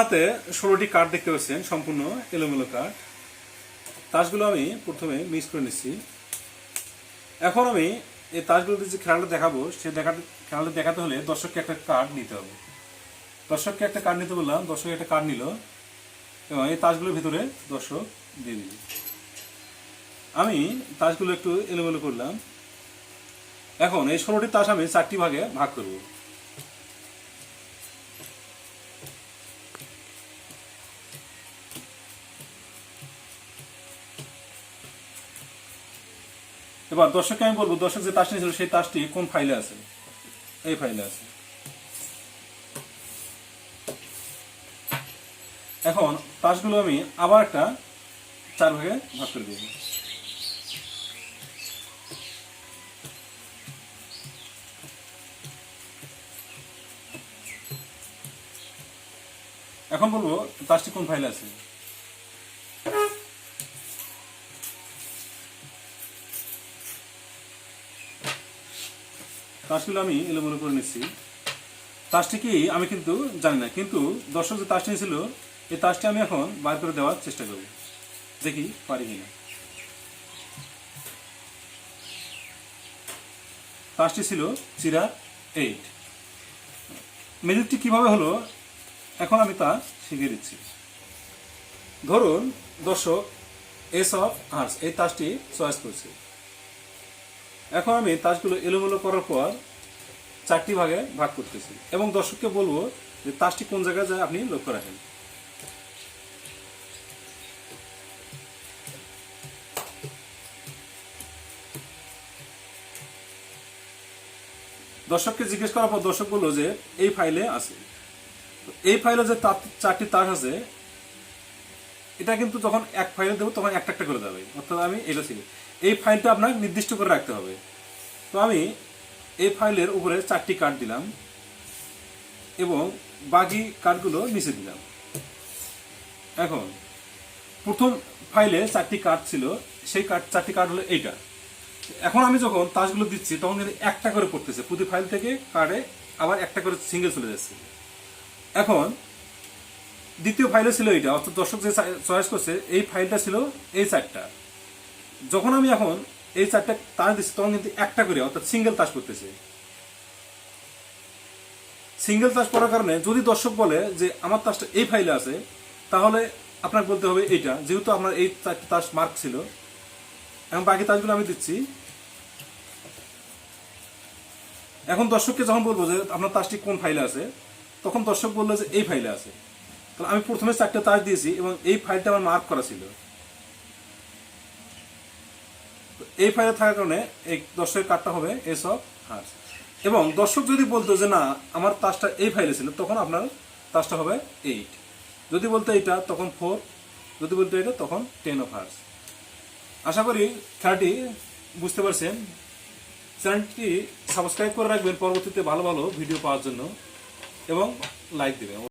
হাতে ষোলোটি কার্ড দেখতে পাচ্ছেন, সম্পূর্ণ এলোমেলো কার্ড তাসগুলো আমি প্রথমে মিক্স করে নিচ্ছি। এখন আমি এই তাসগুলোতে যে খেলাটা দেখাবো, সে দেখা খেলাটা দেখাতে হলে দর্শককে একটা কার্ড নিতে হবে। দর্শককে একটা কার্ড নিতে বললাম, দর্শক একটা কার্ড নিল, এবং এই তাসগুলোর ভিতরে দর্শক দিয়ে দিল। আমি তাসগুলো একটু এলোমেলো করলাম। এখন এই ষোলোটি তাস আমি চারটি ভাগে ভাগ করব। এবার দর্শককে আমি বলব, দর্শক যে তাসটি ছিল সেই তাসটি কোন ফাইলে আছে? এই ফাইলে আছে। এখন তাসগুলো আমি আবার একটা চার ভাগে ভাগ করে দেবো এখন বলব তাসটি কোন ফাইলে আছে? তাসগুলো আমি এলোমেলো করে নিচ্ছি। তাসটি কি আমি কিন্তু জানি না, কিন্তু দর্শক যে তাসটি ছিল এই তাসটি আমি এখন বার করে দেওয়ার চেষ্টা করব। দেখি পারি কিনা। তাসটি ছিল চিরা এইট ম্যাজিকটি কীভাবে হলো, এখন আমি তা শিখিয়ে দিচ্ছি। ধরুন, দর্শক এস অফ আর্টস এই তাসটি চয়েস করছে। এখন আমি তাসগুলো এলোমেলো করার পর চারটি ভাগে ভাগ করতেছি। এবং দর্শককে বলব যে তাসটি কোন জায়গায় যায় আপনি লক্ষ্য রাখেন। দর্শককে জিজ্ঞেস করার পর দর্শক বলল যে, এই ফাইলে আছে। এই ফাইলে যে চারটি তাস আছে এটা কিন্তু যখন এক ফাইলে দেবো, তখন একটা একটা করে যাবে অর্থাৎ আমি এটা ছিল এই ফাইলটা আপনাকে নির্দিষ্ট করে রাখতে হবে। তো আমি এই ফাইলের উপরে চারটি কার্ড দিলাম এবং বাকি কার্ডগুলো নিচে দিলাম। এখন, প্রথম ফাইলে চারটি কার্ড ছিল, সেই কার্ড চারটি কার্ড হলো এইটা। এখন আমি যখন তাসগুলো দিচ্ছি, তখন কিন্তু একটা করে পড়তেছে। প্রতি ফাইল থেকে কার্ডে আবার একটা করে সিঙ্গেল চলে যাচ্ছে। এখন দ্বিতীয় ফাইলে ছিল এইটা অর্থাৎ দর্শক যে চয়েস করছে, এই ফাইলটা ছিল এই চারটা যখন আমি এখন এই চারটা তাস দিচ্ছি, তখন কিন্তু একটা করে, অর্থাৎ সিঙ্গেল তাস করতেছে। সিঙ্গেল তাস করার কারণে যদি দর্শক বলে যে আমার তাসটা এই ফাইলে আছে, তাহলে আপনাকে বলতে হবে এইটা, যেহেতু আপনার এই চারটি তাস মার্ক ছিল। এবং বাকি তাসগুলো আমি দিচ্ছি। এখন দর্শককে যখন বলব যে আপনার তাসটি কোন ফাইলে আছে, তখন দর্শক বলল যে এই ফাইলে আছে। তাহলে আমি প্রথমে চারটে তাস দিয়েছি এবং এই ফাইলটা আমার মার্ক করা ছিল। এই ফাইলে থাকার কারণে এই দর্শকের কার্ডটা হবে এস অফ হার্স এবং দর্শক যদি বলতো যে না, আমার তাসটা এই ফাইলে ছিল, তখন আপনার তাসটা হবে এইট যদি বলতো এইটা, তখন ফোর যদি বলতো এটা তখন টেন অফ হার্স আশা করি খেলাটি বুঝতে পারছেন। চ্যানেলটি সাবস্ক্রাইব করে রাখবেন পরবর্তীতে ভালো ভালো ভিডিও পাওয়ার জন্য এবং লাইক দেবেন।